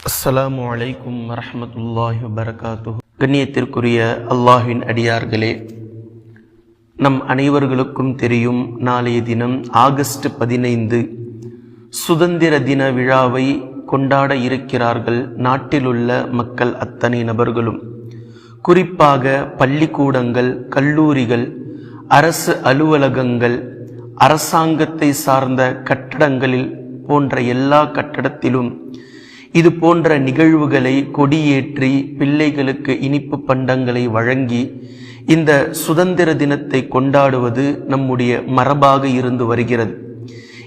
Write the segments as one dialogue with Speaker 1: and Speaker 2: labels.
Speaker 1: அஸ்ஸலாமு அலைக்கும் வரமத்துல்லாஹி வபரகாத்து கண்ணியத்திற்குரிய அல்லாஹின் அடியார்களே நம் அனைவர்களுக்கும் தெரியும் நாளைய தினம் ஆகஸ்ட் பதினைந்து சுதந்திர தின விழாவை கொண்டாட இருக்கிறார்கள் நாட்டிலுள்ள மக்கள் அத்தனை நபர்களும். குறிப்பாக பள்ளிக்கூடங்கள் கல்லூரிகள் அரசு அலுவலகங்கள் அரசாங்கத்தை சார்ந்த கட்டடங்களில் போன்ற எல்லா கட்டடத்திலும் இது போன்ற நிகழ்வுகளை கொடியேற்றி பிள்ளைகளுக்கு இனிப்பு பண்டங்களை வழங்கி இந்த சுதந்திர தினத்தை கொண்டாடுவது நம்முடைய மரபாக இருந்து வருகிறது.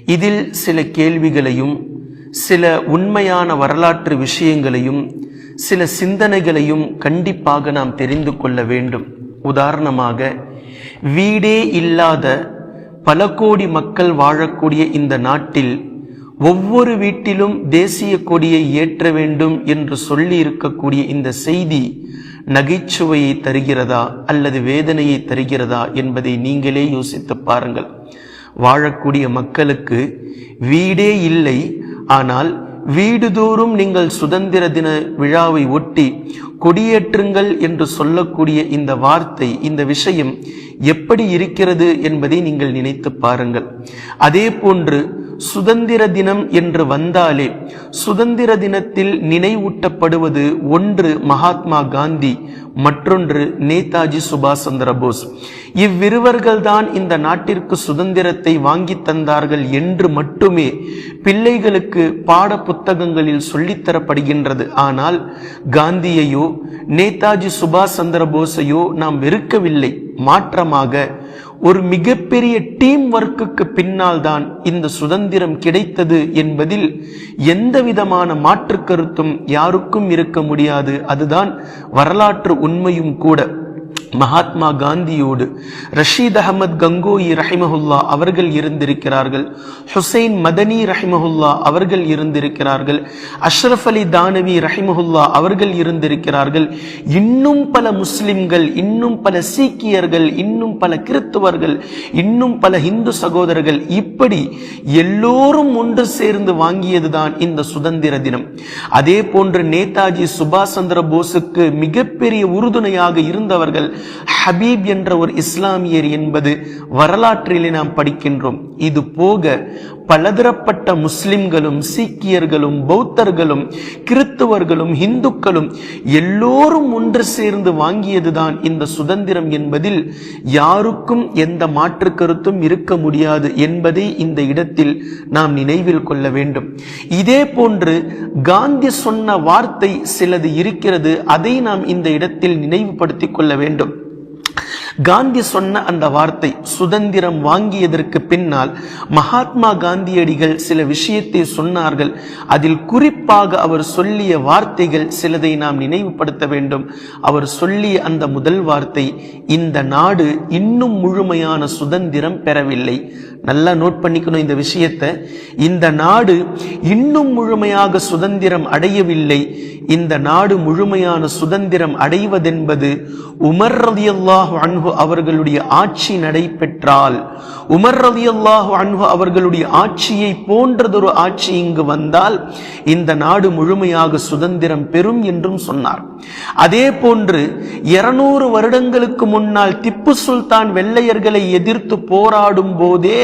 Speaker 1: இதில் சில கேள்விகளையும் சில உண்மையான வரலாற்று விஷயங்களையும் சில சிந்தனைகளையும் கண்டிப்பாக நாம் தெரிந்து கொள்ள வேண்டும். உதாரணமாக வீடே இல்லாத பல கோடி மக்கள் வாழக்கூடிய இந்த நாட்டில் ஒவ்வொரு வீட்டிலும் தேசிய கொடியை ஏற்ற வேண்டும் என்று சொல்லி இருக்கக்கூடிய இந்த செய்தி நகைச்சுவையை தருகிறதா அல்லது வேதனையை தருகிறதா என்பதை நீங்களே யோசித்து பாருங்கள். வாழக்கூடிய மக்களுக்கு வீடே இல்லை. ஆனால் வீடுதோறும் நீங்கள் சுதந்திர தின விழாவை ஒட்டி கொடியேற்றுங்கள் என்று சொல்லக்கூடிய இந்த வார்த்தை இந்த விஷயம் எப்படி இருக்கிறது என்பதை நீங்கள் நினைத்து பாருங்கள். அதே போன்று சுதந்திர தினம் என்று வந்தாலே சுதந்திர தினத்தில் நினைவூட்டப்படுவது ஒன்று மகாத்மா காந்தி மற்றொன்று நேதாஜி சுபாஷ் சந்திர போஸ். இவ்விருவர்கள்தான் இந்த நாட்டிற்கு சுதந்திரத்தை வாங்கி தந்தார்கள் என்று மட்டுமே பிள்ளைகளுக்கு பாட புத்தகங்களில் சொல்லித்தரப்படுகின்றது ஆனால் காந்தியையோ நேதாஜி சுபாஷ் சந்திர போஸையோ நாம் வெறுக்கவில்லை. மாற்றமாக ஒரு மிகப்பெரிய டீம் ஒர்க்குக்கு பின்னால் தான் இந்த சுதந்திரம் கிடைத்தது என்பதில் எந்த விதமான மாற்று கருத்தும் யாருக்கும் இருக்க முடியாது. அதுதான் வரலாற்று உண்மையும் கூட. மகாத்மா காந்தியோடு ரஷீத் அகமது கங்கோயி ரஹிமஹுல்லா அவர்கள் இருந்திருக்கிறார்கள். ஹுசைன் மதனி ரஹிமஹுல்லா அவர்கள் இருந்திருக்கிறார்கள். அஷ்ரஃப் அலி தானவி ரஹிமஹுல்லா அவர்கள் இருந்திருக்கிறார்கள். இன்னும் பல முஸ்லிம்கள் இன்னும் பல சீக்கியர்கள் இன்னும் பல கிறித்துவர்கள் இன்னும் பல இந்து சகோதரர்கள் இப்படி எல்லோரும் ஒன்று சேர்ந்து வாங்கியதுதான் இந்த சுதந்திர தினம். அதே போன்று நேதாஜி சுபாஷ் சந்திர போஸுக்கு மிகப்பெரிய உறுதுணையாக இருந்தவர்கள் ஹபீப் என்ற ஒரு இஸ்லாமியர் என்பது வரலாற்றிலே நாம் படிக்கின்றோம். இது போக பலதரப்பட்ட முஸ்லிம்களும் சீக்கியர்களும் பௌத்தர்களும் கிறித்துவர்களும் இந்துக்களும் எல்லோரும் ஒன்று சேர்ந்து வாங்கியதுதான் இந்த சுதந்திரம் என்பதில் யாருக்கும் எந்த மாற்று கருத்தும் இருக்க முடியாது என்பதை இந்த இடத்தில் நாம் நினைவில் கொள்ள வேண்டும். இதே போன்று காந்தி சொன்ன வார்த்தை சிலது இருக்கிறது அதை நாம் இந்த இடத்தில் நினைவுபடுத்திக் கொள்ள வேண்டும். காந்தி சொன்ன அந்த வார்த்தை சுதந்திரம் வாங்கியதற்கு பின்னால் மகாத்மா காந்தியடிகள் சில விஷயத்தை சொன்னார்கள். அதில் குறிப்பாக அவர் சொல்லிய வார்த்தைகள் சிலதை நாம் நினைவுபடுத்த வேண்டும். அவர் சொல்லிய அந்த முதல் வார்த்தை இந்த நாடு இன்னும் முழுமையான சுதந்திரம் பெறவில்லை. நல்லா நோட் பண்ணிக்கணும் இந்த விஷயத்தை. இந்த நாடு இன்னும் முழுமையாக சுதந்திரம் அடையவில்லை. இந்த நாடு முழுமையான சுதந்திரம் அடைவதென்பது உமர் ரதியல்லாஹு அன்ஹு அவர்களுடைய ஆட்சி நடைபெற்றால் உமர் ரதியல்லாஹு அன்ஹு அவர்களுடைய ஆட்சியை போன்றதொரு ஆட்சி இங்கு வந்தால் இந்த நாடு முழுமையாக சுதந்திரம் பெறும் என்றும் சொன்னார். அதே போன்று இருநூறு வருடங்களுக்கு முன்னால் திப்பு சுல்தான் வெள்ளையர்களை எதிர்த்து போராடும் போதே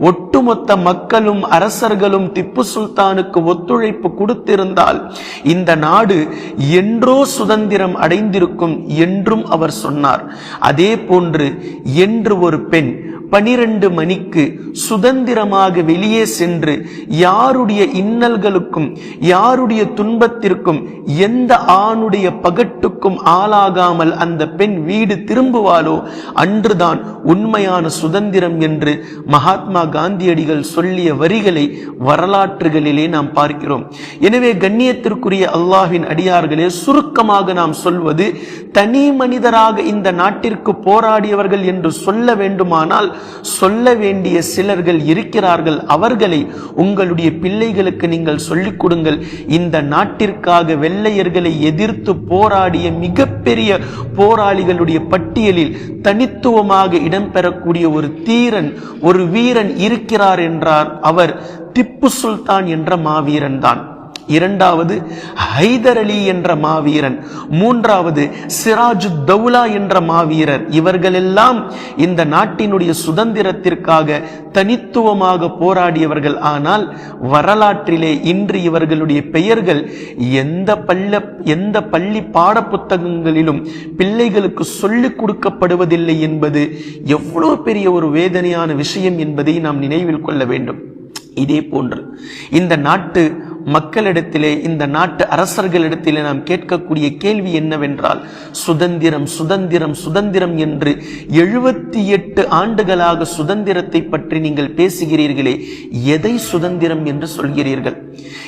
Speaker 1: ஒட்டுமொத்த மக்களும் அரசர்களும் திப்பு சுல்தானுக்கு ஒத்துழைப்பு கொடுத்திருந்தால் இந்த நாடு என்றோ சுதந்திரம் அடைந்திருக்கும் என்றும் அவர் சொன்னார். அதே போன்று என்று ஒரு பெண் பனிரெண்டு மணிக்கு சுதந்திரமாக வெளியே சென்று யாருடைய இன்னல்களுக்கும் யாருடைய துன்பத்திற்கும் எந்த ஆணுடைய பகட்டுக்கும் ஆளாகாமல் அந்த பெண் வீடு திரும்புவாளோ அன்றுதான் உண்மையான சுதந்திரம் என்று மகாத்மா காந்தியடிகள் சொல்லிய வரிகளை வரலாற்றுகளிலே நாம் பார்க்கிறோம். எனவே கண்ணியத்திற்குரிய அல்லாஹின் அடியார்களே சுருக்கமாக நாம் சொல்வது தனி மனிதராக இந்த நாட்டிற்கு போராடியவர்கள் என்று சொல்ல வேண்டுமானால் சொல்ல வேண்டிய சிலர்கள் இருக்கிறார்கள். அவர்களை உங்களுடைய பிள்ளைகளுக்கு நீங்கள் சொல்லிக் கொடுங்கள். இந்த நாட்டிற்காக வெள்ளையர்களை எதிர்த்து போராடிய மிகப்பெரிய போராளிகளுடைய பட்டியலில் தனித்துவமாக இடம்பெறக்கூடிய ஒரு தீரன் ஒரு வீரன் இருக்கிறார் என்றார். அவர் திப்பு சுல்தான் என்ற மாவீரன் தான். இரண்டாவது ஹைதர் அலி என்ற மாவீரன். மூன்றாவது சிராஜு தௌலா என்ற மாவீரர். இவர்களெல்லாம் இந்த நாட்டினுடைய சுதந்திரத்திற்காக தனித்துவமாக போராடியவர்கள். ஆனால் வரலாற்றிலே இன்று இவர்களுடைய பெயர்கள் எந்த பள்ள எந்த பள்ளி பாட புத்தகங்களிலும் பிள்ளைகளுக்கு சொல்லிக் கொடுக்கப்படுவதில்லை என்பது எவ்வளவு பெரிய ஒரு வேதனையான விஷயம் என்பதை நாம் நினைவில் கொள்ள வேண்டும். இதே போன்று இந்த நாட்டு மக்களிடத்திலே இந்த நாட்டு அரசர்களிடத்திலே நாம் கேட்கக்கூடிய கேள்வி என்னவென்றால் சுதந்திரம் சுதந்திரம் சுதந்திரம் என்று எழுபத்தி எட்டு ஆண்டுகளாக சுதந்திரத்தை பற்றி நீங்கள் பேசுகிறீர்களே எதை சுதந்திரம் என்று சொல்கிறீர்கள்?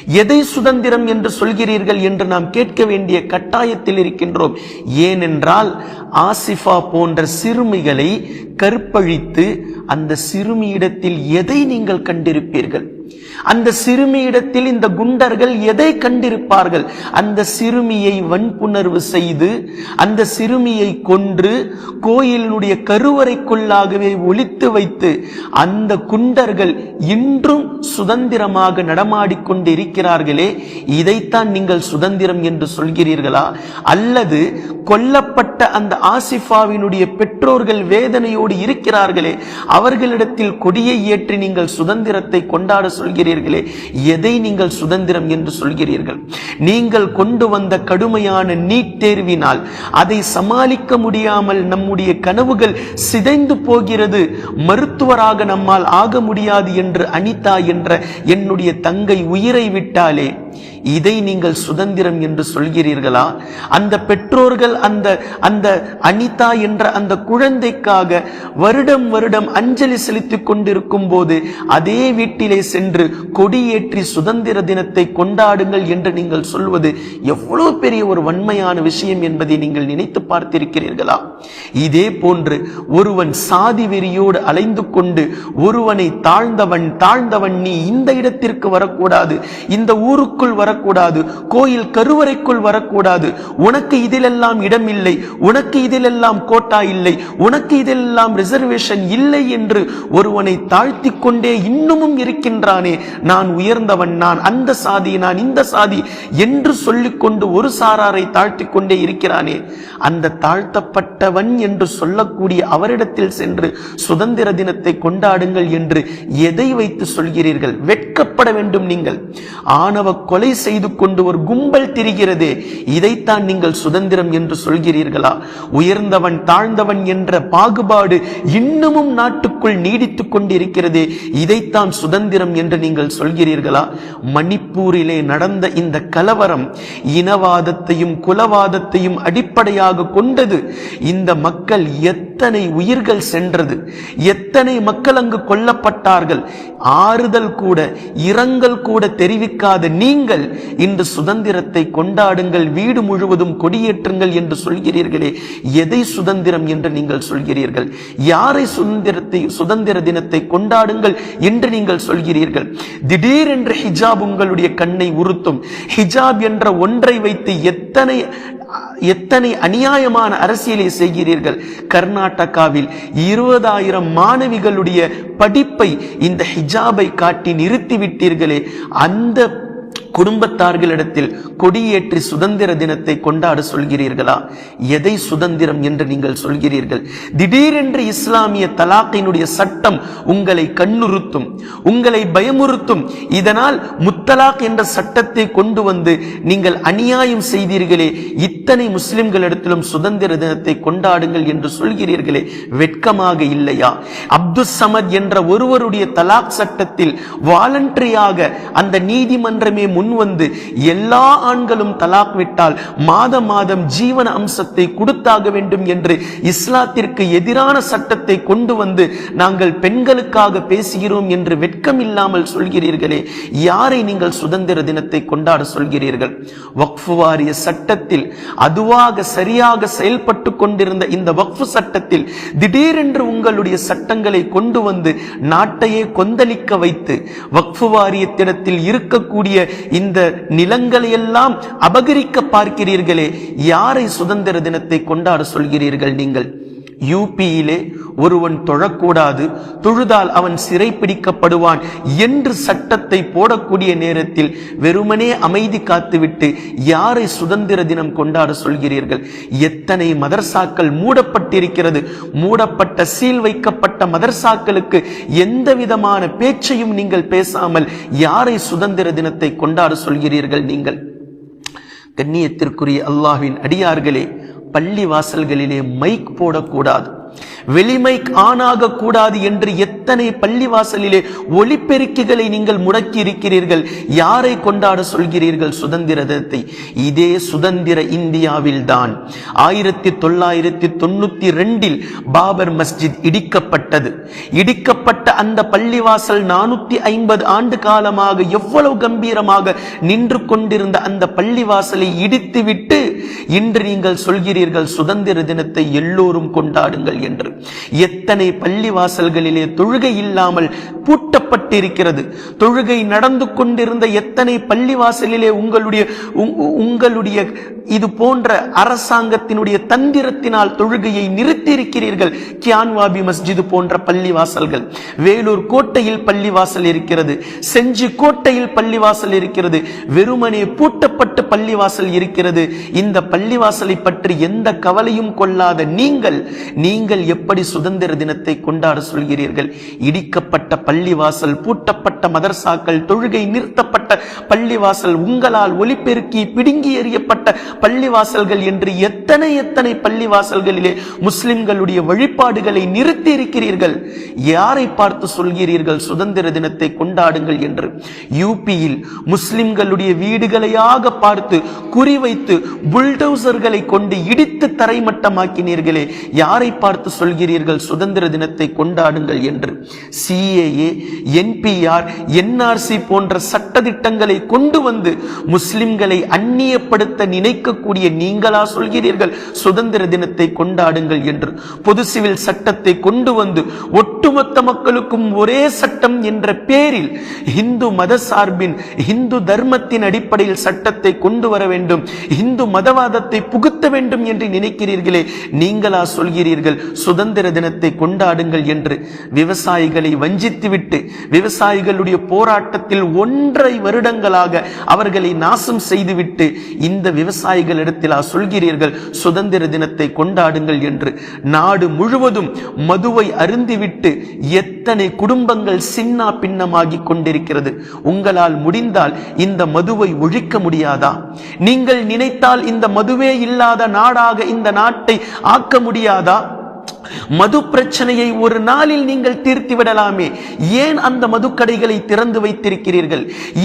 Speaker 1: எதை சுதந்திரம் என்று சொல்கிறீர்கள் என்று நாம் கேட்க வேண்டிய கட்டாயத்தில் இருக்கின்றோம். ஏனென்றால் ஆசிஃபா போன்ற சிறுமிகளை கற்பழித்து அந்த சிறுமியிடத்தில் எதை நீங்கள் கண்டிருப்பீர்கள்? அந்த சிறுமியிடத்தில் இந்த குண்டர்கள் எதை கண்டிருப்பார்கள்? அந்த சிறுமியை வன்புணர்வு செய்து அந்த சிறுமியை கொன்று கோயிலினுடைய கருவறைக்குள்ளாகவே ஒழித்து வைத்து அந்த குண்டர்கள் இன்றும் சுதந்திரமாக நடமாடிக்கொண்டு இருக்கிறார்களே இதைத்தான் நீங்கள் சுதந்திரம் என்று சொல்கிறீர்களா? அல்லது கொல்லப்பட்ட அந்த ஆசிஃபாவினுடைய பெற்றோர்கள் வேதனையோடு இருக்கிறார்களே அவர்களிடத்தில் கொடியை ஏற்றி நீங்கள் சுதந்திரத்தை கொண்டாட சொல்கிறீர்களே? எதை நீங்கள் சுதந்திரம் என்று சொல்கிறீர்கள்? நீங்கள் கொண்டு வந்த கடுமையான நீட் தேர்வினால் அதை சமாளிக்க முடியாமல் நம்முடைய கனவுகள் சிதைந்து போகிறது. மருத்துவராக நம்மால் ஆக முடியாது என்று அனிதா என்ற என்னுடைய தங்கை உயிரை விட்டாலே இதை நீங்கள் சுதந்திரம் என்று சொல்கிறீர்களா? அந்த பெற்றோர்கள் அந்த அந்த அனிதா என்ற அந்த குழந்தைக்காக வருடம் வருடம் அஞ்சலி செலுத்திக் கொண்டிருக்கும் போது அதே வீட்டிலே சென்று சென்று கொடியேற்றி சுதந்திர தினத்தை கொண்டாடுங்கள் என்று நீங்கள் சொல்வது எவ்வளவு பெரிய ஒரு வன்மையான விஷயம் என்பதை நீங்கள் நினைத்து பார்த்திருக்கிறீர்களா? இதே போன்று ஒருவன் சாதி வெறியோடு அலைந்து கொண்டு ஒருவனை தாழ்ந்தவன் தாழ்ந்தவன் நீ இந்த இடத்திற்கு வரக்கூடாது இந்த ஊருக்குள் வரக்கூடாது கோயில் கருவறைக்குள் வரக்கூடாது உனக்கு இதிலெல்லாம் இடம் இல்லை உனக்கு இதிலெல்லாம் கோட்டா இல்லை உனக்கு இதிலெல்லாம் ரிசர்வேஷன் இல்லை என்று ஒருவனை தாழ்த்தி கொண்டே இன்னமும் இருக்கின்றார் நான் உயர்ந்தவன் நான் அந்த சாதி நான் இந்த சாதி என்று சொல்லிக்கொண்டு ஒரு சாராரை தாழ்த்தி கொண்டே இருக்கிறானே. அந்த தாழ்த்தப்பட்டவன் என்று சொல்லக்கூடிய அவரிடத்தில் சென்று சுதந்திர தினத்தை கொண்டாடுங்கள் என்று எதை வைத்து சொல்கிறீர்கள்? வெட்கப்பட வேண்டும் நீங்கள். ஆணவ கொலை செய்து கொண்டு ஒரு கும்பல் திரிகிறதே இதைத்தான் நீங்கள் சுதந்திரம் என்று சொல்கிறீர்களா? உயர்ந்தவன் தாழ்ந்தவன் என்ற பாகுபாடு இன்னமும் நாட்டுக்குள் நீடித்துக் கொண்டிருக்கிறது இதைத்தான் சுதந்திரம் என்று நீங்கள் சொல்கிறீர்களா? மணிப்பூரிலே நடந்த இந்த கலவரம் இனவாதத்தையும் குலவாதத்தையும் அடிப்படையாக கொண்டது. இந்த மக்கள் எத்தனை உயிர்கள் சென்றது? எத்தனை மக்கள் அங்கு கொல்லப்பட்டார்கள்? ஆறுதல் கூட இரங்கல் கூட தெரிவிக்காத நீங்கள் இன்று சுதந்திரத்தை கொண்டாடுங்கள் வீடு முழுவதும் கொடியேற்றுங்கள் என்று சொல்கிறீர்களே. எதை சுதந்திரம் என்று நீங்கள் சொல்கிறீர்கள்? யாரை சுதந்திரத்தை சுதந்திர தினத்தை கொண்டாடுங்கள் என்று நீங்கள் சொல்கிறீர்கள்? திடீரென்று ஹிஜாப் உங்களுடைய கண்ணை உறுத்தும். ஹிஜாப் என்ற ஒன்றை வைத்து எத்தனை எத்தனை அநியாயமான அரசியலை செய்கிறீர்கள்? கர்நாடகாவில் இருபதாயிரம் மாணவிகளுடைய படிப்பை இந்த ஹிஜாபை காட்டி நிறுத்திவிட்டீர்களே. அந்த குடும்பத்தார்களிடத்தில் கொடியேற்றி சுதந்திர தினத்தை கொண்டாட சொல்கிறீர்களா? எதை சுதந்திரம் என்று நீங்கள் சொல்கிறீர்கள்? திடீரென்று இஸ்லாமிய தலாக்கினுடைய சட்டம் உங்களை கண்ணுறுத்தும் உங்களை பயமுறுத்தும். இதனால் முத்தலாக் என்ற சட்டத்தை கொண்டு வந்து நீங்கள் அநியாயம் செய்தீர்களே இத்தனை முஸ்லிம்களிடத்திலும் சுதந்திர தினத்தை கொண்டாடுங்கள் என்று சொல்கிறீர்களே வெட்கமாக இல்லையா? அப்துல் சமத் என்ற ஒருவருடைய தலாக் சட்டத்தில் வாலண்டரியாக அந்த நீதிமன்றமே முன் வந்து எல்லா ஆண்களும் தலாக் விட்டால் மாத மாதம் ஜீவன அம்சத்தை கொடுத்தாக வேண்டும் என்று இஸ்லாத்திற்கு எதிரான சட்டத்தை கொண்டு வந்து நாங்கள் பெண்களுக்காக பேசுகிறோம் என்று வெட்கம் இல்லாமல் சொல்கிறீர்களே யாரை நீங்கள் சுதந்திர தினத்தை கொண்டாட சொல்கிறீர்கள்? வக்ஃபு வாரிய சட்டத்தில் அதுவாக சரியாக செயல்பட்டு கொண்டிருந்த இந்த வக்ஃபு சட்டத்தில் திடீரென்று உங்களுடைய சட்டங்களை கொண்டு வந்து நாட்டையே கொந்தளிக்க வைத்து வக்ஃபு வாரியத்திடத்தில் இருக்கக்கூடிய இந்த நிலங்களை எல்லாம் அபகரிக்க பார்க்கிறீர்களே யாரை சுதந்திர தினத்தை கொண்டாட சொல்கிறீர்கள் நீங்கள்? யூபியிலே ஒருவன் தொழக்கூடாது தொழுதால் அவன் சிறை பிடிக்கப்படுவான் என்று சட்டத்தை போடக்கூடிய நேரத்தில் வெறுமனே அமைதி காத்துவிட்டு யாரை சுதந்திர தினம் கொண்டாட சொல்கிறீர்கள்? எத்தனை மதர்சாக்கள் மூடப்பட்டிருக்கிறது? மூடப்பட்ட சீல் வைக்கப்பட்ட மதர்சாக்களுக்கு எந்த விதமான பேச்சையும் நீங்கள் பேசாமல் யாரை சுதந்திர தினத்தை கொண்டாட சொல்கிறீர்கள் நீங்கள்? கண்ணியத்திற்குரிய அல்லாஹ்வின் அடியார்களே பள்ளி வாசல்களிலே மைக் போடக்கூடாது. வெளிமை ஆணாக கூடாது என்று எத்தனை பள்ளிவாசலிலே ஒளிப்பெருக்கிகளை நீங்கள் முடக்கி இருக்கிறீர்கள்? யாரை கொண்டாட சொல்கிறீர்கள்? சுதந்திர தினத்தை. இதே சுதந்திர இந்தியாவில் தான் ஆயிரத்தி தொள்ளாயிரத்தி தொண்ணூத்தி ரெண்டில் பாபர் மஸ்ஜித் இடிக்கப்பட்டது. இடிக்கப்பட்ட அந்த பள்ளிவாசல் நானூத்தி ஐம்பது ஆண்டு காலமாக எவ்வளவு கம்பீரமாக நின்று கொண்டிருந்த அந்த பள்ளிவாசலை இடித்துவிட்டு இன்று நீங்கள் சொல்கிறீர்கள் சுதந்திர தினத்தை எல்லோரும் கொண்டாடுங்கள் என்று. எத்தனை பள்ளி வாசல்களிலே தொழுகை இல்லாமல் பூட்டப்பட்டிருக்கிறது? தொழுகை நடந்து கொண்டிருந்த எத்தனை பள்ளி வாசலிலே உங்களுடைய உங்களுடைய இது போன்ற அரசாங்கத்தினுடைய தந்திரத்தினால் தொழுகையை நிறுத்தியிருக்கிறீர்கள்? கியான்வாபி மஸ்ஜிது போன்ற பள்ளிவாசல்கள். வேலூர் கோட்டையில் பள்ளிவாசல் இருக்கிறது. செஞ்சி கோட்டையில் பள்ளிவாசல் இருக்கிறது. வெறுமனே பூட்டப்பட்டு பள்ளிவாசல் இருக்கிறது. இந்த பள்ளிவாசலை பற்றி எந்த கவலையும் கொள்ளாத நீங்கள் நீங்கள் எப்படி சுதந்திர தினத்தை கொண்டாட சொல்கிறீர்கள்? இடிக்கப்பட்ட பள்ளிவாசல் பூட்டப்பட்ட மதர்சாக்கள் தொழுகை நிறுத்தப்பட்ட பள்ளிவாசல் உங்களால் ஒளிபெருக்கி பிடுங்கி எறியப்பட்ட பள்ளிவாசல்கள் என்று எத்தனை எத்தனை பள்ளிவாசல்களிலே முஸ்லிம்களுடைய வழிபாடுகளை நிறுத்தி இருக்கிறீர்கள்? யாரை பார்த்து சொல்கிறீர்கள் சுதந்திர தினத்தை கொண்டாடுங்கள் என்று? யூபியில் முஸ்லிம்களுடைய வீடுகளையாக பார்த்து குறிவைத்து புல்டோசர்களை கொண்டு இடித்து தரைமட்டமாக்கினீர்களே யாரை பார்த்து சொல்கிறீர்கள் சுதந்திர தினத்தை கொண்டாடுங்கள் என்று. சிஏஏ என்பிஆர் என்ஆர்சி போன்ற சட்டதிட்டங்களை கொண்டு வந்து முஸ்லிம்களை அந்நியப்படுத்த நினைக்கக்கூடிய நீங்களா சொல்கிறீர்கள் சுதந்திர தினத்தை கொண்டாடுங்கள் என்று. பொது சிவில் சட்டத்தை கொண்டு வந்து ஒட்டுமொத்த மக்களுக்கும் ஒரே சட்டம் என்ற பேரில் இந்து மத சார்பின் இந்து தர்மத்தின் அடிப்படையில் சட்டத்தை கொண்டு வர வேண்டும் இந்து மதவாதத்தை புகுத்த வேண்டும் என்று நினைக்கிறீர்களே நீங்களா சொல்கிறீர்கள் சுதந்திர தினத்தை கொண்டாடுங்கள் என்று விவசாயிகளை வஞ்சித்துவிட்டு விவசாயிகளுடைய போராட்டத்தில் ஒன்றரை வருடங்களாக அவர்களை நாசம் செய்துவிட்டு இந்த விவசாயிகளிடத்தில் சொல்கிறீர்கள் சுதந்திர தினத்தை கொண்டாடுங்கள் என்று. நாடு முழுவதும் மதுவை அருந்திவிட்டு எத்தனை குடும்பங்கள் சின்னா பின்னமாகிக் கொண்டிருக்கிறது. உங்களால் முடிந்தால் இந்த மதுவை ஒழிக்க முடியாதா? நீங்கள் நினைத்தால் இந்த மதுவே இல்லாத நாடாக இந்த நாட்டை ஆக்க முடியாதா? மது பிரச்சனையை ஒரு நாளில் நீங்கள் தீர்த்து விடலாமே ஏன் அந்த மதுக்கடைகளை திறந்து வைத்திருக்கிறீர்கள்?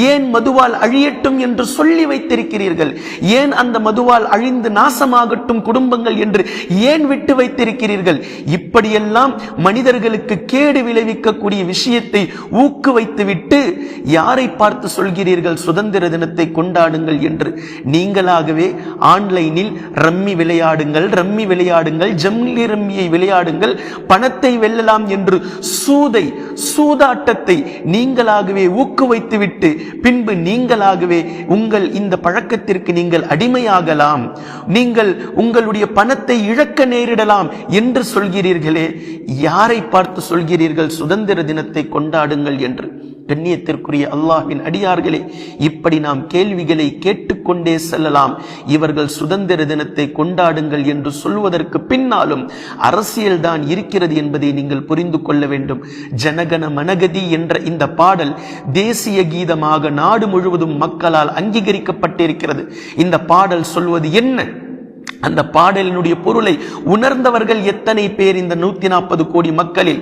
Speaker 1: ஏன் மதுவால் அழியட்டும் என்று சொல்லி வைத்திருக்கிறீர்கள்? ஏன் அந்த மதுவால் அழிந்து நாசமாகட்டும் குடும்பங்கள் என்று ஏன் விட்டு வைத்திருக்கிறீர்கள்? இப்படியெல்லாம் மனிதர்களுக்கு கேடு விளைவிக்கக்கூடிய விஷயத்தை ஊக்கு வைத்துவிட்டு யாரை பார்த்து சொல்கிறீர்கள்? சுதந்திர தினத்தை கொண்டாடுங்கள் என்று. நீங்களாகவே ஆன்லைனில் ரம்மி விளையாடுங்கள் ரம்மி விளையாடுங்கள் ஜம்லி ரம்மியை விளையாடுங்கள் பணத்தை வெல்லலாம் என்று சூதை சூதாட்டத்தை நீங்களாகவே ஊக்குவித்துவிட்டு பின்பு நீங்களாகவே உங்கள் இந்த பழக்கத்திற்கு நீங்கள் அடிமையாகலாம். நீங்கள் உங்களுடைய பணத்தை இழக்க நேரிடலாம் என்று சொல்கிறீர்களே யாரை பார்த்து சொல்கிறீர்கள்? சுதந்திர தினத்தை கொண்டாடுங்கள் என்று. கண்ணியத்திற்குரிய அல்லாஹின் அடியார்களே இப்படி நாம் கேள்விகளை கேட்டுக்கொண்டே செல்லலாம். இவர்கள் சுதந்திர தினத்தை கொண்டாடுங்கள் என்று சொல்வதற்கு பின்னாலும் அரசியல்தான் இருக்கிறது என்பதை நீங்கள் புரிந்து கொள்ள வேண்டும். ஜனகன மனகதி என்ற இந்த பாடல் தேசிய கீதமாக நாடு முழுவதும் மக்களால் அங்கீகரிக்கப்பட்டிருக்கிறது. இந்த பாடல் சொல்வது என்ன? அந்த பாடலினுடைய பொருளை உணர்ந்தவர்கள் எத்தனை பேர் இந்த நூத்தி நாற்பது கோடி மக்களில்?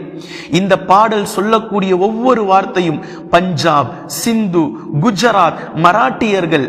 Speaker 1: இந்த பாடல் சொல்லக்கூடிய ஒவ்வொரு வார்த்தையும் பஞ்சாப் சிந்து குஜராத் மராட்டியர்கள்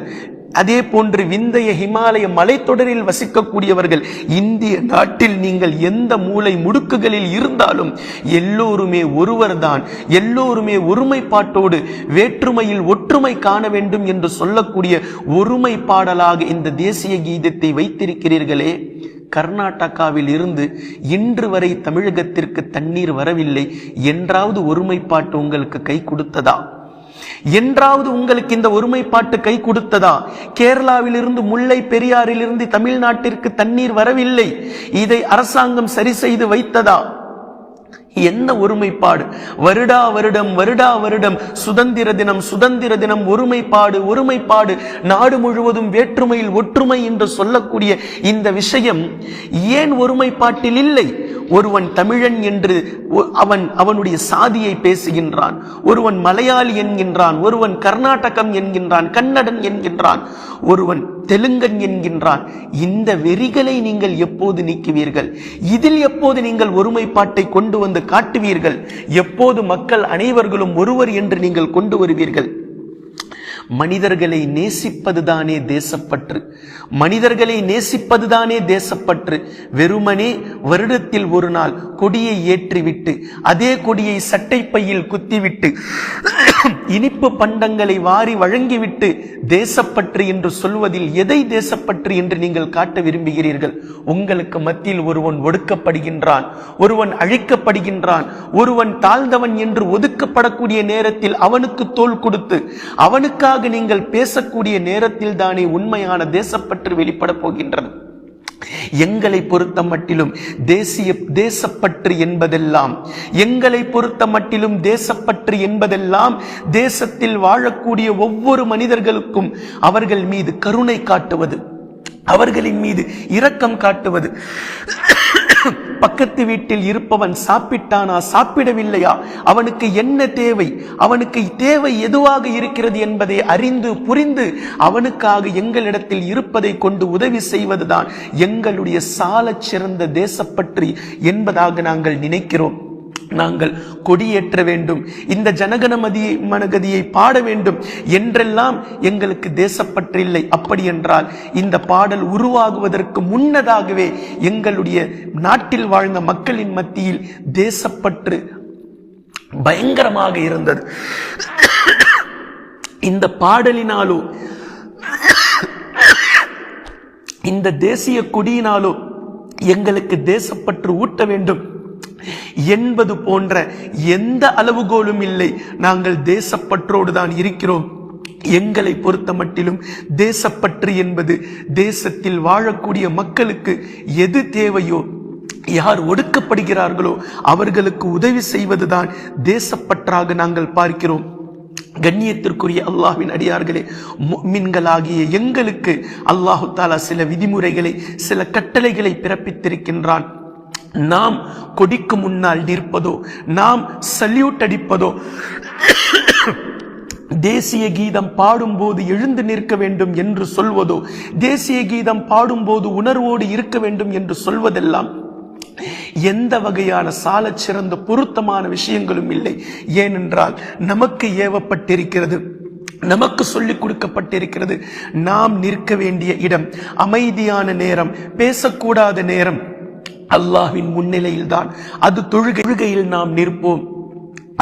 Speaker 1: அதே போன்று விந்தைய ஹிமாலய மலைத்தொடரில் வசிக்கக்கூடியவர்கள் இந்திய நாட்டில் நீங்கள் எந்த மூலை முடுக்குகளில் இருந்தாலும் எல்லோருமே ஒருவர்தான். எல்லோருமே ஒருமைப்பாட்டோடு வேற்றுமையில் ஒற்றுமை காண வேண்டும் என்று சொல்லக்கூடிய ஒருமை பாடலாக இந்த தேசிய கீதத்தை வைத்திருக்கிறீர்களே. கர்நாடகாவில் இருந்து இன்று வரை தமிழகத்திற்கு தண்ணீர் வரவில்லை. என்றாவது ஒருமைப்பாட்டு உங்களுக்கு கை கொடுத்ததா? என்றாவது உங்களுக்கு இந்த ஒருமைப்பாட்டு கை கொடுத்ததா? கேரளாவிலிருந்து முல்லை பெரியாரிலிருந்து தமிழ்நாட்டிற்கு தண்ணீர் வரவில்லை. இதை அரசாங்கம் சரி செய்து வைத்ததா? என்ன ஒருமைப்பாடு? வருடா வருடம் வருடா வருடம் சுதந்திர தினம் சுதந்திர தினம் ஒருமைப்பாடு ஒருமைப்பாடு நாடு முழுவதும் வேற்றுமையில் ஒற்றுமை என்று சொல்லக்கூடிய இந்த விஷயம் ஏன் ஒருமைப்பாட்டில் இல்லை? ஒருவன் தமிழன் என்று ஒ- அவன் அவனுடைய சாதியை பேசுகின்றான். ஒருவன் மலையாளி என்கின்றான். ஒருவன் கர்நாடகம் என்கின்றான். கன்னடன் என்கின்றான். ஒருவன் தெலுங்கன் என்கின்றான் இந்த வெறிகளை நீங்கள் எப்போது நீக்குவீர்கள்? இதில் எப்போது நீங்கள் ஒருமைப்பாட்டை கொண்டு வந்து காட்டுவீர்கள்? எப்போது மக்கள் அனைவர்களும் ஒருவர் என்று நீங்கள் கொண்டு வருவீர்கள்? மனிதர்களை நேசிப்பதுதானே தேசப்பற்று? மனிதர்களை நேசிப்பதுதானே தேசப்பற்று? வெறுமனே வருடத்தில் ஒரு நாள் கொடியை ஏற்றிவிட்டு அதே கொடியை சட்டைப்பையில் குத்திவிட்டு இனிப்பு பண்டங்களை வாரி வழங்கிவிட்டு தேசப்பற்று என்று சொல்வதில் எதை தேசப்பற்று என்று நீங்கள் காட்ட விரும்புகிறீர்கள்? உங்களுக்கு மத்தியில் ஒருவன் ஒடுக்கப்படுகின்றான் ஒருவன் அழிக்கப்படுகின்றான் ஒருவன் தாழ்ந்தவன் என்று ஒதுக்கப்படக்கூடிய நேரத்தில் அவனுக்கு தோல் கொடுத்து அவனுக்காக நீங்கள் பேசக்கூடிய நேரத்தில் தானே உண்மையான தேசப்பற்று வெளிப்பட போகின்றது. எங்களை பொறுத்த மட்டிலும் தேசிய தேசப்பற்று என்பதெல்லாம் எங்களை பொறுத்த மட்டிலும் தேசப்பற்று என்பதெல்லாம் தேசத்தில் வாழக்கூடிய ஒவ்வொரு மனிதர்களுக்கும் அவர்கள் மீது கருணை காட்டுவது அவர்களின் மீது இரக்கம் காட்டுவது. பக்கத்து வீட்டில் இருப்பவன் சாப்பிட்டானா சாப்பிடவில்லையா? அவனுக்கு என்ன தேவை? அவனுக்கு தேவை எதுவாக இருக்கிறது என்பதை அறிந்து புரிந்து அவனுக்காக எங்களிடத்தில் இருப்பதை கொண்டு உதவி செய்வதுதான் எங்களுடைய சாலச் சிறந்த தேசப்பற்றி என்பதாக நாங்கள் நினைக்கிறோம். நாங்கள் கொடியேற்ற வேண்டும். இந்த ஜனகணமதியை மனகதியை பாட வேண்டும். என்றெல்லாம் எங்களுக்கு தேசப்பற்றில்லை. அப்படி என்றால் இந்த பாடல் உருவாகுவதற்கு முன்னதாகவே எங்களுடைய நாட்டில் வாழ்ந்த மக்களின் மத்தியில் தேசப்பற்று பயங்கரமாக இருந்தது. இந்த பாடலினாலோ இந்த தேசிய கொடியினாலோ எங்களுக்கு தேசப்பற்று ஊட்ட வேண்டும். என்பது போன்ற எந்த அளவுகோலும் இல்லை. நாங்கள் தேசப்பற்றோடு தான் இருக்கிறோம். எங்களை பொறுத்த மட்டிலும் தேசப்பற்று என்பது தேசத்தில் வாழக்கூடிய மக்களுக்கு எது தேவையோ யார் ஒடுக்கப்படுகிறார்களோ அவர்களுக்கு உதவி செய்வதுதான் தேசப்பற்றாக நாங்கள் பார்க்கிறோம். கண்ணியத்திற்குரிய அல்லாஹ்வின் அடியார்களே மின்களாகிய எங்களுக்கு அல்லாஹு தாலா சில விதிமுறைகளை சில கட்டளைகளை பிறப்பித்திருக்கின்றான். நாம் கொடிக்கு முன்னால் நிற்பதோ நாம் சல்யூட் அடிப்பதோ தேசிய கீதம் பாடும்போது எழுந்து நிற்க வேண்டும் என்று சொல்வதோ தேசிய கீதம் பாடும்போது உணர்வோடு இருக்க வேண்டும் என்று சொல்வதெல்லாம் எந்த வகையான சால சிறந்த பொருத்தமான விஷயங்களும் இல்லை. ஏனென்றால் நமக்கு ஏவப்பட்டிருக்கிறது நமக்கு சொல்லிக் கொடுக்கப்பட்டிருக்கிறது நாம் நிற்க வேண்டிய இடம் அமைதியான நேரம் பேசக்கூடாத நேரம் அல்லாஹ்வின் முன்னிலையில்தான். அது தொழுகையில் நாம் நிற்போம்.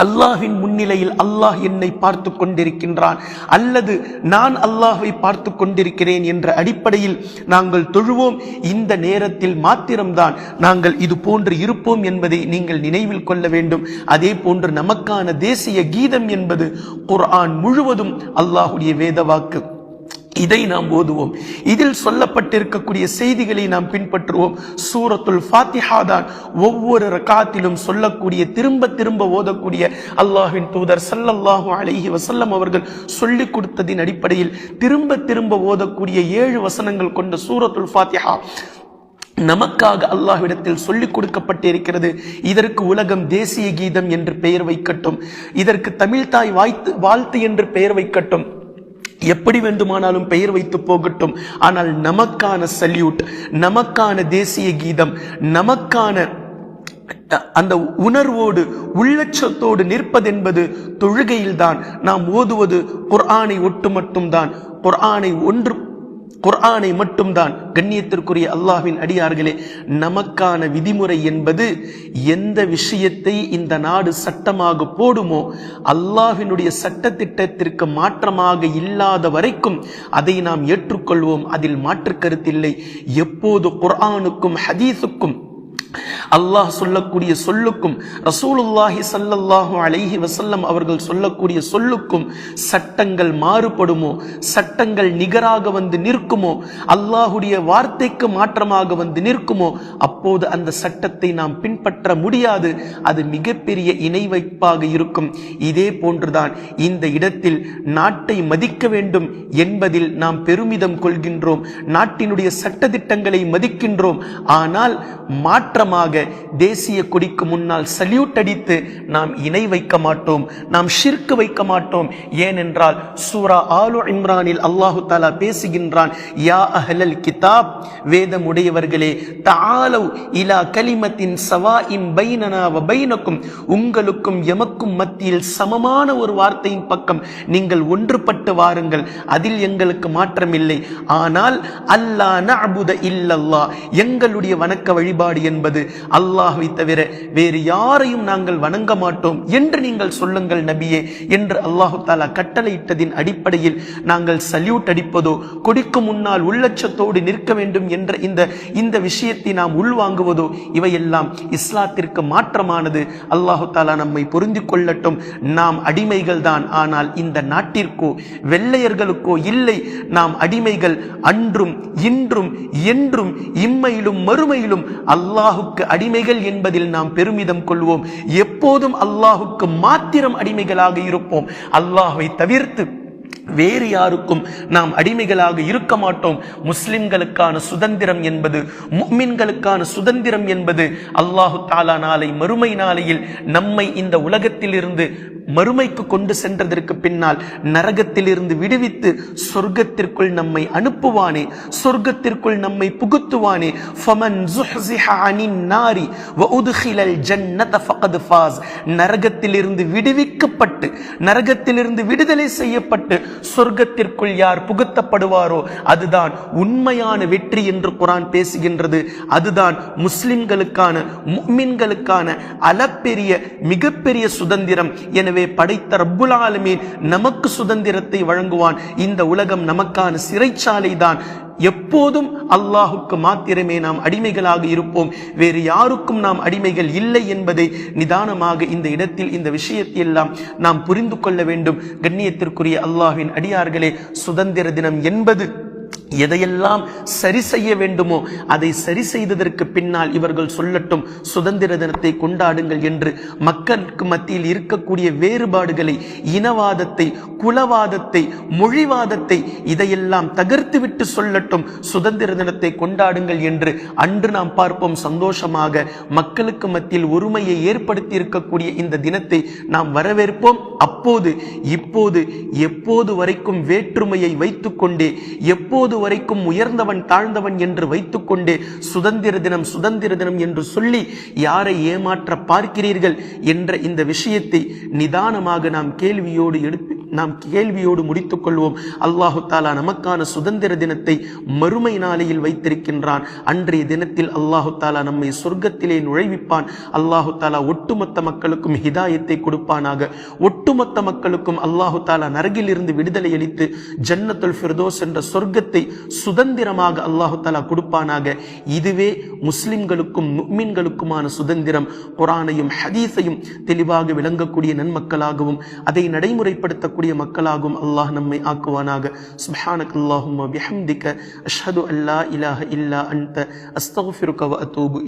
Speaker 1: அல்லாஹின் முன்னிலையில் அல்லாஹ் என்னை பார்த்து கொண்டிருக்கின்றான். அல்லது நான் அல்லாஹை பார்த்து கொண்டிருக்கிறேன் என்ற அடிப்படையில் நாங்கள் தொழுவோம். இந்த நேரத்தில் மாத்திரம்தான் நாங்கள் இது போன்று இருப்போம் என்பதை நீங்கள் நினைவில் கொள்ள வேண்டும். அதே போன்று நமக்கான தேசிய கீதம் என்பது குர்ஆன் முழுவதும் அல்லாஹுடைய வேதவாக்கு. இதை நாம் ஓதுவோம். இதில் சொல்லப்பட்டிருக்கக்கூடிய செய்திகளை நாம் பின்பற்றுவோம். சூரத்துல் ஃபாத்திஹா தான் ஒவ்வொரு ரகாத்திலும் சொல்லக்கூடிய திரும்ப திரும்ப ஓதக்கூடிய அல்லாஹின் தூதர் சல்லல்லாஹு அலஹி வசல்லம் அவர்கள் சொல்லிக் கொடுத்ததின் அடிப்படையில் திரும்ப திரும்ப ஓதக்கூடிய ஏழு வசனங்கள் கொண்ட சூரத்துல் ஃபாத்திஹா நமக்காக அல்லாஹ்விடத்தில் சொல்லிக் கொடுக்கப்பட்டிருக்கிறது. இதற்கு உலகம் தேசிய கீதம் என்று பெயர் வைக்கட்டும். இதற்கு தமிழ்தாய் வாய்த்து வாழ்த்து என்று பெயர் வைக்கட்டும். எப்படி வேண்டுமானாலும் பெயர் வைத்து போகட்டும். ஆனால் நமக்கான சல்யூட் நமக்கான தேசிய கீதம் நமக்கான அந்த உணர்வோடு உள்ளச்சத்தோடு நிற்பதென்பது தொழுகையில்தான். நாம் ஓதுவது குர்ஆனை ஒட்டு மட்டும்தான். குர்ஆனை ஒன்று குர்ஆனை மட்டும்தான் கண்ணியத்திற்குரிய அல்லாஹ்வின் அடியார்களே நமக்கான விதிமுறை என்பது எந்த விஷயத்தை இந்த நாடு சட்டமாக போடுமோ அல்லாஹ்வினுடைய சட்டத்திட்டத்திற்கு மாற்றமாக இல்லாத வரைக்கும் அதை நாம் ஏற்றுக்கொள்வோம். அதில் மாற்று கருத்தில்லை எப்போது குர்ஆனுக்கும் ஹதீஸுக்கும் அல்லாஹ் சொல்லக்கூடிய சொல்லுக்கும் ரசூலுல்லாஹி சல்லல்லாஹு அலைஹி வசல்லம் அவர்கள் சொல்லக்கூடிய சொல்லுக்கும் சட்டங்கள் மாறுபடுமோ? சட்டங்கள் நிகராக வந்து நிற்குமோ? அல்லாஹுடைய வார்த்தைக்கு மாற்றமாக வந்து நிற்குமோ? அப்போது அந்த சட்டத்தை நாம் பின்பற்ற முடியாது. அது மிகப்பெரிய இணை வைப்பாக இருக்கும். இதே போன்றுதான் இந்த இடத்தில் நாட்டை மதிக்க வேண்டும் என்பதில் நாம் பெருமிதம் கொள்கின்றோம். நாட்டினுடைய சட்டதிட்டங்களை மதிக்கின்றோம். ஆனால் மாற்ற மாற்றமாக தேசிய கொடிக்கு முன்னால் சல்யூட் அடித்து நாம் இணை வைக்க மாட்டோம் நாம் ஷிர்க்கு வைக்க மாட்டோம். ஏனென்றால் சூரா ஆலு இம்ரானில் அல்லாஹு தாலா பேசுகின்றான் யா அஹலல் கிதாப் வேதம் உடையவர்களே தஆலவ் இலா கலிமத்தின் சவா இம் பைனனா வ பைனக்கும் உங்களுக்கும் எமக்கும் மத்தியில் சமமான ஒரு வார்த்தையின் பக்கம் நீங்கள் ஒன்றுபட்டு வாருங்கள் அதில் எங்களுக்கு மாற்றமில்லை. ஆனால் அல்லா நபுத இல்லல்லா எங்களுடைய வணக்க வழிபாடு என்பது என்பது அல்லாஹை தவிர வேறு யாரையும் நாங்கள் வணங்க மாட்டோம் என்று நீங்கள் சொல்லுங்கள் நபியே என்று அல்லாஹு தாலா கட்டளையிட்டதின் அடிப்படையில் நாங்கள் சல்யூட் அடிப்பதோ கொடிக்கு முன்னால் உள்ளச்சத்தோடு நிற்க வேண்டும் என்ற இந்த இந்த விஷயத்தை நாம் உள்வாங்குவதோ இவையெல்லாம் இஸ்லாத்திற்கு மாற்றமானது. அல்லாஹு தாலா நம்மை பொருந்தி கொள்ளட்டும். நாம் அடிமைகள் தான். ஆனால் இந்த நாட்டிற்கோ வெள்ளையர்களுக்கோ இல்லை. நாம் அடிமைகள் அன்றும் இன்றும் என்றும் இம்மையிலும் மறுமையிலும் அல்லாஹுக்கு அடிமைகள் என்பதில் நாம் பெருமிதம் கொள்வோம். எப்போதும் அல்லாஹுக்கு மாத்திரம் அடிமைகளாக இருப்போம். அல்லாஹை தவிர்த்து வேறு யாருக்கும் நாம் அடிமைகளாக இருக்க மாட்டோம். முஸ்லிம்களுக்கான சுதந்திரம் என்பது முக்மின்களுக்கான சுதந்திரம் என்பது அல்லாஹு தாலா நாளை மறுமை நாளையில் நம்மை இந்த உலகத்திலிருந்து மறுமைக்கு கொண்டு சென்றதற்கு பின்னால் நரகத்திலிருந்து விடுவித்து சொர்க்கத்திற்குள் நம்மை அனுப்புவானே சொர்க்கத்திற்குள் நம்மை புகுத்துவானே. நரகத்திலிருந்து விடுவிக்கப்பட்டு நரகத்திலிருந்து விடுதலை செய்யப்பட்டு சொர்க்கத்திற்குள் யார் புகுத்தப்படுவாரோ அதுதான் உண்மையான வெற்றி என்று குரான் பேசுகின்றது. அதுதான் முஸ்லிம்களுக்கான முக்மின்களுக்கான அளப்பெரிய மிகப்பெரிய சுதந்திரம். எனவே படைத்த ரப்புல் ஆலமீன் நமக்கு சுதந்திரத்தை வழங்குவான். இந்த உலகம் நமக்கான சிறைச்சாலை தான் எப்போதும் அல்லாஹுக்கு மாத்திரமே நாம் அடிமைகளாக இருப்போம். வேறு யாருக்கும் நாம் அடிமைகள் இல்லை என்பதை நிதானமாக இந்த இடத்தில் இந்த விஷயத்தை எல்லாம் நாம் புரிந்து கொள்ள வேண்டும். கண்ணியத்திற்குரிய அல்லாஹின் அடியார்களே சுதந்திர தினம் என்பது எதையெல்லாம் சரி செய்ய வேண்டுமோ அதை சரி செய்ததற்கு பின்னால் இவர்கள் சொல்லட்டும் சுதந்திர தினத்தை கொண்டாடுங்கள் என்று மக்களுக்கு மத்தியில் இருக்கக்கூடிய வேறுபாடுகளை இனவாதத்தை குலவாதத்தை மொழிவாதத்தை இதையெல்லாம் தகர்த்துவிட்டு சொல்லட்டும் சுதந்திர தினத்தை கொண்டாடுங்கள் என்று அன்று நாம் பார்ப்போம். சந்தோஷமாக மக்களுக்கு மத்தியில் ஒருமையை ஏற்படுத்தி இருக்கக்கூடிய இந்த தினத்தை நாம் வரவேற்போம். அப்போது இப்போது எப்போது வரைக்கும் வேற்றுமையை வைத்துக்கொண்டே எப்போது வரைக்கும் உயர்ந்தவன் தாழ்ந்தவன் என்று வைத்துக்கொண்டே சுதந்திர தினம் சுதந்திர தினம் என்று சொல்லி யாரை ஏமாற்ற பார்க்கிறீர்கள் என்ற இந்த விஷயத்தை நிதானமாக நாம் கேள்வியோடு எடுத்து நாம் கேள்வியோடு முடித்துக் கொள்வோம். அல்லாஹு தாலா நமக்கான சுதந்திர தினத்தை மறுமை நாளையில் வைத்திருக்கின்றான். அன்றைய தினத்தில் அல்லாஹு தாலா நம்மை சொர்க்கத்திலே நுழைவிப்பான். அல்லாஹு தாலா ஒட்டுமொத்த மக்களுக்கும் ஹிதாயத்தை கொடுப்பானாக. ஒட்டுமொத்த மக்களுக்கும் அல்லாஹு தாலா நரகில் இருந்து விடுதலை அளித்து ஜன்னத்துல் ஃபிர்தோஸ் என்ற சொர்க்கத்தை சுதந்திரமாக அல்லாஹு தாலா கொடுப்பானாக. இதுவே முஸ்லிம்களுக்கும் முக்மின்களுக்குமான சுதந்திரம். குரானையும் ஹதீஸையும் தெளிவாக விளங்கக்கூடிய நன்மக்களாகவும் அதை நடைமுறைப்படுத்தக்கூடிய மக்களாகவும் அல்லாஹ் நம்மை ஆக்குவானாக சுப்ஹானக் அல்லாஹும்ம பிஹம்திக அஷ்ஹது அல்லா இலாஹ இல்லா அன்த அஸ்தக்ஃபிருக வ அத்தூபு